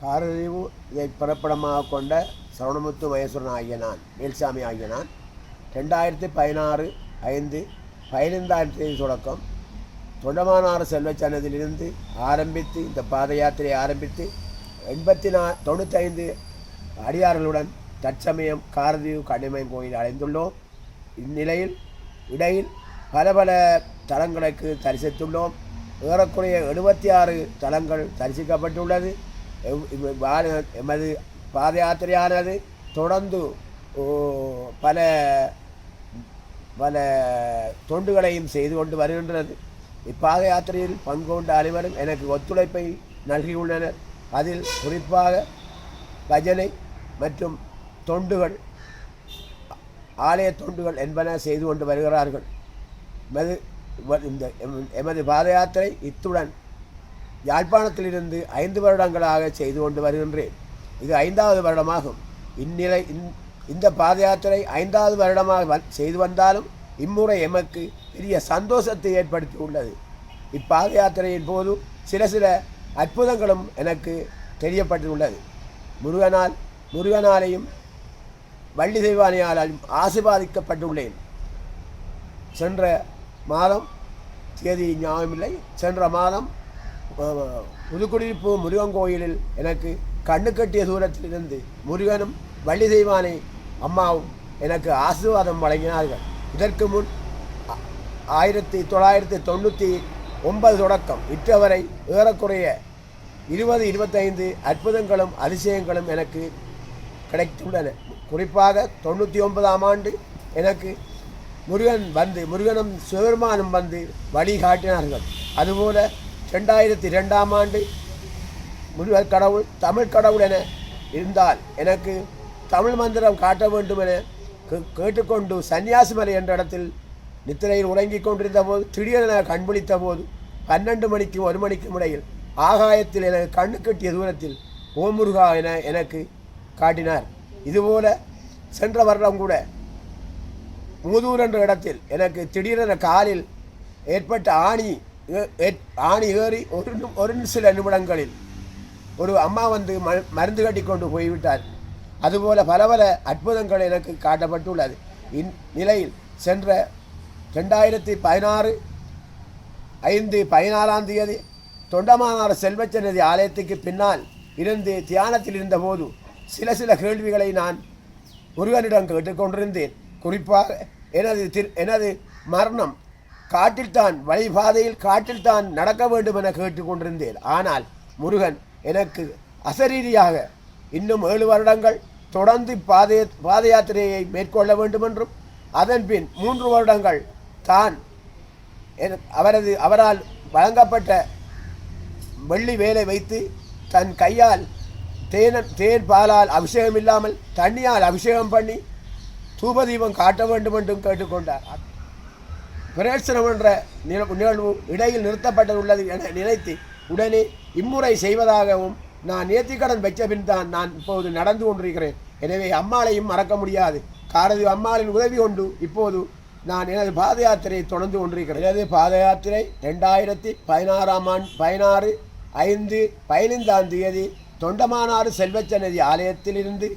காரதீவு இதை பிறப்பிடமாக கொண்ட சரவணமுத்து மகேஸ்வரன் ஆகிய நான் வேல்சாமி ஆகிய நான் ரெண்டாயிரத்தி பதினாறு ஐந்து பதினைந்தாயிரம் தேதி தொடக்கம் தொண்டமானாறு செல்வச்சன்னதிலிருந்து ஆரம்பித்து இந்த பாத யாத்திரையை ஆரம்பித்து எண்பத்தி நா தொண்ணூத்தைந்து அடியார்களுடன் தற்சமயம் காரதீவு கண்ணிமயம் கோயில் அடைந்துள்ளோம். இந்நிலையில் இடையில் பல பல தலங்களுக்கு தரிசித்துள்ளோம். ஏறக்குறைய எழுபத்தி ஆறு தலங்கள் தரிசிக்கப்பட்டுள்ளது. எமது பாத யாத்திரையானது தொடர்ந்து பல பல தொண்டுகளையும் செய்து கொண்டு வருகின்றது. இப்பாத யாத்திரையில் பங்கொண்ட அனைவரும் எனக்கு ஒத்துழைப்பை நல்கியுள்ளனர். அதில் குறிப்பாக பஜனை மற்றும் தொண்டுகள் ஆலய தொண்டுகள் என்பன செய்து கொண்டு வருகிறார்கள். எமது இந்த எமது பாத யாத்திரை இத்துடன் யாழ்ப்பாணத்திலிருந்து ஐந்து வருடங்களாக செய்து கொண்டு வருகின்றேன். இது ஐந்தாவது வருடமாகும். இந்நிலை இந்- இந்த பாத யாத்திரை ஐந்தாவது வருடமாக வந்- செய்து வந்தாலும் இம்முறை எமக்கு பெரிய சந்தோஷத்தை ஏற்படுத்தி உள்ளது இப்பாத யாத்திரையின் போது சில சில அற்புதங்களும் எனக்கு தெரியப்பட்டுள்ளது. முருகனால் முருகனாலையும் வள்ளி தெய்வானையாலும் ஆசிர்வாதிக்கப்பட்டுள்ளேன். சென்ற மாதம் தேதி ஞாபகமில்லை சென்ற மாதம் புதுக்குடியிருப்பு முருகன் கோயிலில் எனக்கு கண்ணு கட்டிய தூரத்திலிருந்து முருகனும் வள்ளி தெய்வானை அம்மாவும் எனக்கு ஆசீர்வாதம் வழங்கினார்கள். இதற்கு முன் ஆயிரத்தி தொள்ளாயிரத்தி தொண்ணூற்றி ஒன்பது தொடக்கம் இற்றவரை ஏறக்குறைய இருபது இருபத்தைந்து அற்புதங்களும் அதிசயங்களும் எனக்கு கிடைத்துள்ளன. குறிப்பாக தொண்ணூற்றி ஒன்பதாம் ஆண்டு எனக்கு முருகன் வந்து முருகனும் சிவபெருமானும் வந்து வழிகாட்டினார்கள். அதுபோல ரெண்டாயிரத்தி ரெண்டாம் ஆண்டு முருகர் கடவுள் தமிழ் கடவுள் என இருந்தால் எனக்கு தமிழ் மந்திரம் காட்ட வேண்டும் என கே- கேட்டுக்கொண்டு சன்னியாசிமலை என்ற இடத்தில் நித்திரையில் உறங்கிக் கொண்டிருந்த போது திடீரென கண்பிடித்த போது பன்னெண்டு மணிக்கும் ஒரு மணிக்கும் இடையில் ஆகாயத்தில் எனக்கு கண்ணு கட்டிய தூரத்தில் ஓமுருகா என எனக்கு காட்டினார். இதுபோல சென்ற வருடம் கூட மூதூர் என்ற இடத்தில் எனக்கு திடீரென காலில் ஏற்பட்ட ஆணி ஆணி ஏறி ஒரு ஒரு சில நிமிடங்களில் ஒரு அம்மா வந்து ம மருந்து கட்டி கொண்டு போய்விட்டார். அதுபோல பல பல அற்புதங்கள் எனக்கு காட்டப்பட்டுள்ளது. இந்நிலையில் சென்ற ரெண்டாயிரத்தி பதினாறு ஐந்து பதினாறாம் தேதி தொண்டமானார் செல்வச்சன்னதி ஆலயத்துக்கு பின்னால் இருந்து தியானத்தில் இருந்தபோது சில சில கேள்விகளை நான் முருகனிடம் கேட்டுக்கொண்டிருந்தேன். குறிப்பாக எனது திரு எனது மரணம் காட்டில்தான் வழிபாதையில் காட்டில்தான் நடக்க வேண்டும் என கேட்டுக்கொண்டிருந்தேன். ஆனால் முருகன் எனக்கு அசரீரியாக இன்னும் ஏழு வருடங்கள் தொடர்ந்து பாதை பாத யாத்திரையை மேற்கொள்ள வேண்டும் என்றும் அதன்பின் மூன்று வருடங்கள் தான் அவரது அவரால் வழங்கப்பட்ட வெள்ளி வேலை வைத்து தன் கையால் தேன தேன் பாலால் அபிஷேகம் இல்லாமல் தண்ணியால் அபிஷேகம் பண்ணி தூபதீபம் காட்ட வேண்டும் என்றும் கேட்டுக்கொண்டார். பிரேசனம் என்ற நில- நிகழ்வு இடையில் நிறுத்தப்பட்டுள்ளது என நினைத்து உடனே இம்முறை செய்வதாகவும் நான் நேர்த்திக்கடன் வைத்த பின் தான் நான் இப்போது நடந்து கொண்டிருக்கிறேன். எனவே அம்மாளையும் மறக்க முடியாது. காரதி அம்மாளின் உதவி கொண்டு இப்போது நான் எனது பாத யாத்திரையை தொடர்ந்து கொண்டிருக்கிறேன். எனது பாத யாத்திரை ரெண்டாயிரத்தி பதினாறாம் ஆண்டு பதினாறு ஐந்து பதினைந்தாம் தேதி தொண்டமானாறு செல்வச்சன்னதி ஆலயத்திலிருந்து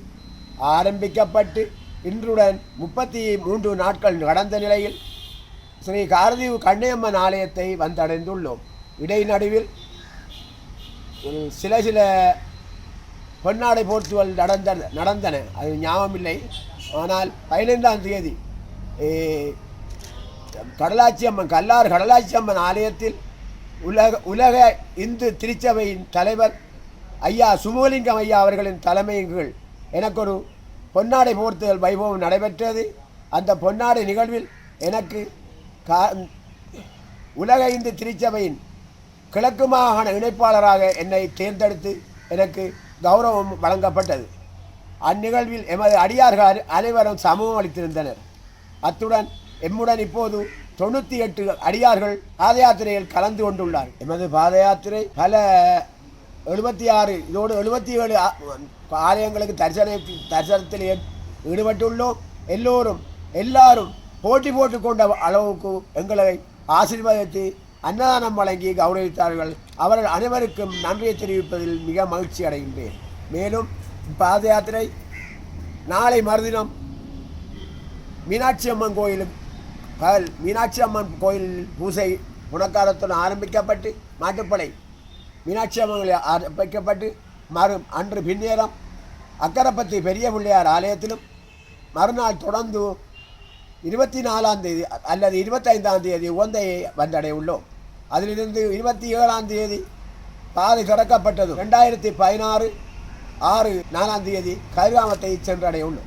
ஆரம்பிக்கப்பட்டு இன்றுடன் முப்பத்தி மூன்று நாட்கள் கடந்த நிலையில் ஸ்ரீ காரதீவு கண்ணையம்மன் ஆலயத்தை வந்தடைந்துள்ளோம். இடைநடுவில் சில சில பொன்னாடை போர்த்துவல் நடந்தன நடந்தன. அது ஞாபகமில்லை. ஆனால் பதினைந்தாம் தேதி கடலாட்சி அம்மன் கல்லார் கடலாட்சி அம்மன் ஆலயத்தில் உலக உலக இந்து திருச்சபையின் தலைவர் ஐயா சுமலிங்கம் ஐயா அவர்களின் தலைமையின் கீழ் எனக்கொரு பொன்னாடை போர்த்துதல் வைபவம் நடைபெற்றது. அந்த பொன்னாடை நிகழ்வில் எனக்கு கா உலக இந்து திருச்சபையின் கிழக்கு மாகாண இணைப்பாளராக என்னை தேர்ந்தெடுத்து எனக்கு கௌரவம் வழங்கப்பட்டது. அந்நிகழ்வில் எமது அடியார்கள் அனைவரும் சமூகம் அளித்திருந்தனர். அத்துடன் எம்முடன் இப்போது தொண்ணூற்றி எட்டு அடியார்கள் பாத யாத்திரையில் கலந்து கொண்டுள்ளார் எமது பாத யாத்திரை பல எழுபத்தி ஆறு இதோடு எழுபத்தி ஏழு ஆலயங்களுக்கு தரிசன தரிசனத்தில் ஈடுபட்டுள்ளோம். எல்லோரும் எல்லாரும் போட்டி போட்டுக்கொண்ட அளவுக்கு எங்களை ஆசீர்வாதித்து அன்னதானம் வழங்கி கௌரவித்தார்கள். அவர்கள் அனைவருக்கும் நன்றியை தெரிவிப்பதில் மிக மகிழ்ச்சி அடைகின்றேன். மேலும் பாத யாத்திரை நாளை மறுதினம் மீனாட்சி அம்மன் கோயிலும் பகல் மீனாட்சி அம்மன் கோயில் பூசை குணக்காரத்துடன் ஆரம்பிக்கப்பட்டு மாட்டுப்படை மீனாட்சி அம்மன் ஆரம்பிக்கப்பட்டு மறு அன்று பின்னேரம் அக்கரப்பத்தி பெரிய பிள்ளையார் ஆலயத்திலும் மறுநாள் தொடர்ந்து இருபத்தி நாலாம் தேதி அல்லது இருபத்தைந்தாம் தேதி உந்தையை வந்தடைய உள்ளோம் அதிலிருந்து இருபத்தி ஏழாம் தேதி பாதை திறக்கப்பட்டது ரெண்டாயிரத்தி பதினாறு ஆறு நாலாம் தேதி கதிராமத்தை சென்றடைய உள்ளோம்